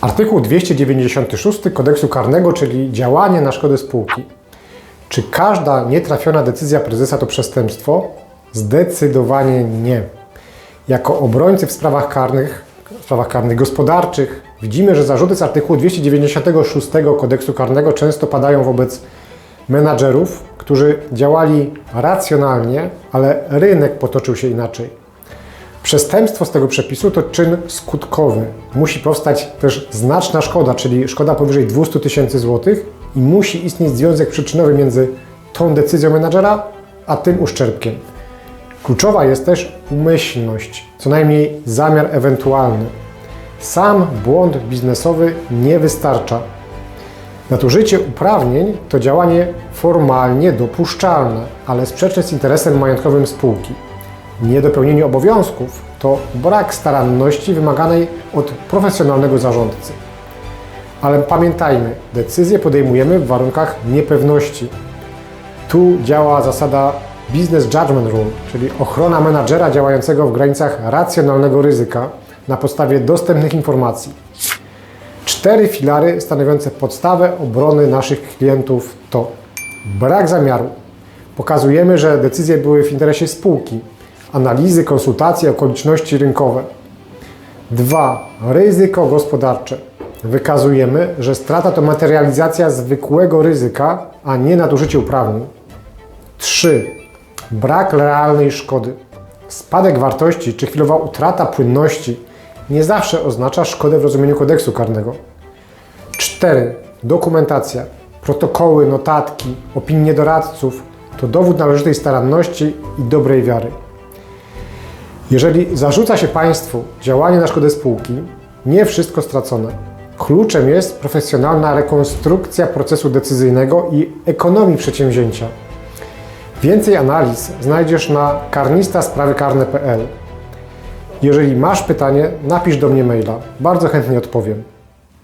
Artykuł 296 kodeksu karnego, czyli działanie na szkodę spółki. Czy każda nietrafiona decyzja prezesa to przestępstwo? Zdecydowanie nie. Jako obrońcy w sprawach karnych, w sprawach karnych gospodarczych widzimy, że zarzuty z artykułu 296 kodeksu karnego często padają wobec menadżerów, którzy działali racjonalnie, ale rynek potoczył się inaczej. Przestępstwo z tego przepisu to czyn skutkowy. Musi powstać też znaczna szkoda, czyli szkoda powyżej 200 tysięcy złotych i musi istnieć związek przyczynowy między tą decyzją menadżera, a tym uszczerbkiem. Kluczowa jest też umyślność, co najmniej zamiar ewentualny. Sam błąd biznesowy nie wystarcza. Nadużycie uprawnień to działanie formalnie dopuszczalne, ale sprzeczne z interesem majątkowym spółki. Niedopełnienie obowiązków to brak staranności wymaganej od profesjonalnego zarządcy. Ale pamiętajmy, decyzje podejmujemy w warunkach niepewności. Tu działa zasada Business Judgment Rule, czyli ochrona menadżera działającego w granicach racjonalnego ryzyka na podstawie dostępnych informacji. Cztery filary stanowiące podstawę obrony naszych klientów to brak zamiaru. Pokazujemy, że decyzje były w interesie spółki. Analizy, konsultacje, okoliczności rynkowe. 2. Ryzyko gospodarcze. Wykazujemy, że strata to materializacja zwykłego ryzyka, a nie nadużycie uprawnień. 3. Brak realnej szkody. Spadek wartości czy chwilowa utrata płynności nie zawsze oznacza szkodę w rozumieniu kodeksu karnego. 4. Dokumentacja. Protokoły, notatki, opinie doradców to dowód należytej staranności i dobrej wiary. Jeżeli zarzuca się państwu działanie na szkodę spółki, nie wszystko stracone. Kluczem jest profesjonalna rekonstrukcja procesu decyzyjnego i ekonomii przedsięwzięcia. Więcej analiz znajdziesz na karnistaSprawykarne.pl. Jeżeli masz pytanie, napisz do mnie maila. Bardzo chętnie odpowiem.